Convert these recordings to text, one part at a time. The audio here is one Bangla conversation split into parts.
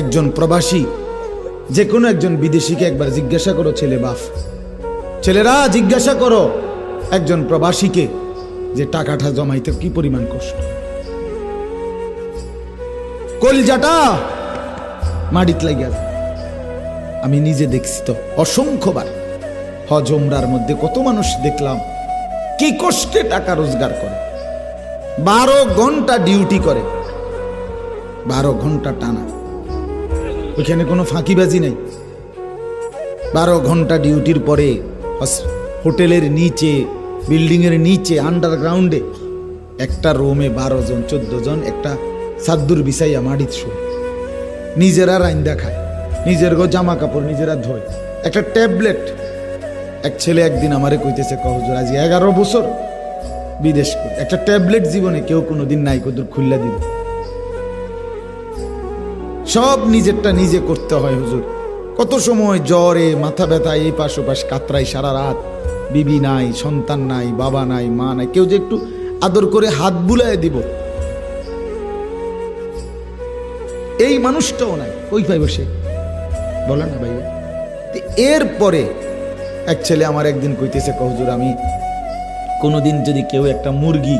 একজন প্রবাসী, যে কোনো একজন বিদেশিকে একবার জিজ্ঞাসা করো, ছেলে বাপ, ছেলেরা, জিজ্ঞাসা করো একজন প্রবাসীকে যে টাকাটা জমাইতে কি পরিমাণ কষ্ট? কলজাটা মাটিত লাগিয়া। আমি নিজে দেখছি তো, অসংখ্যবার হজ ওমরার মধ্যে কত মানুষ দেখলাম কি কষ্টে টাকা রোজগার করে। বারো ঘণ্টা ডিউটি করে, বারো ঘণ্টা টানা। ওইখানে কোনো ফাঁকিবাজি নেই। বারো ঘণ্টা ডিউটির পরে হোটেলের নিচে, বিল্ডিংয়ের নিচে আন্ডারগ্রাউন্ডে একটা রুমে বারো জন, চোদ্দ জন, একটা সাদ্দুর বিছাইয়া মাটিত শোয় নিজেরা রাইন্দা খায়, নিজের গো জামা কাপড় নিজেরা ধোয়। একটা ট্যাবলেট। এক ছেলে একদিন আমারে কইতেছে কহজুর আজ এগারো বছর বিদেশ একটা ট্যাবলেট জীবনে কেউ কোনোদিন নাই, কদুর খুল্লা দিবে। সব নিজেরটা নিজে করতে হয়, হুজুর। কত সময় জ্বরে, মাথা ব্যথা, এই পাশ ওপাশ কাতরাই সারা রাত। বিবি নাই, সন্তান নাই, বাবা নাই, মা নাই, কেউ যে একটু আদর করে হাত বুলায় দিব। এই মানুষটাও নাই ওই পাই বসে। বলে না ভাই এরপরে এক ছেলে আমার একদিন কইতেছে কহজুর আমি কোনোদিন যদি কেউ একটা মুরগি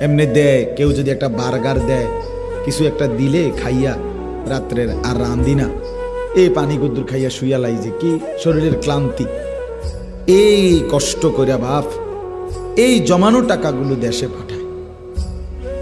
এমনি দেয়, কেউ যদি একটা বার্গার দেয়, কিছু একটা দিলে খাইয়া রাত্রের আর রাঁধি না। এই পানি গুদ্দুর খাইয়া শুইয়া লাই যে কি শরীরের ক্লান্তি। এই কষ্ট করিয়া বাপ, এই জমানো টাকাগুলো দেশে পাঠায়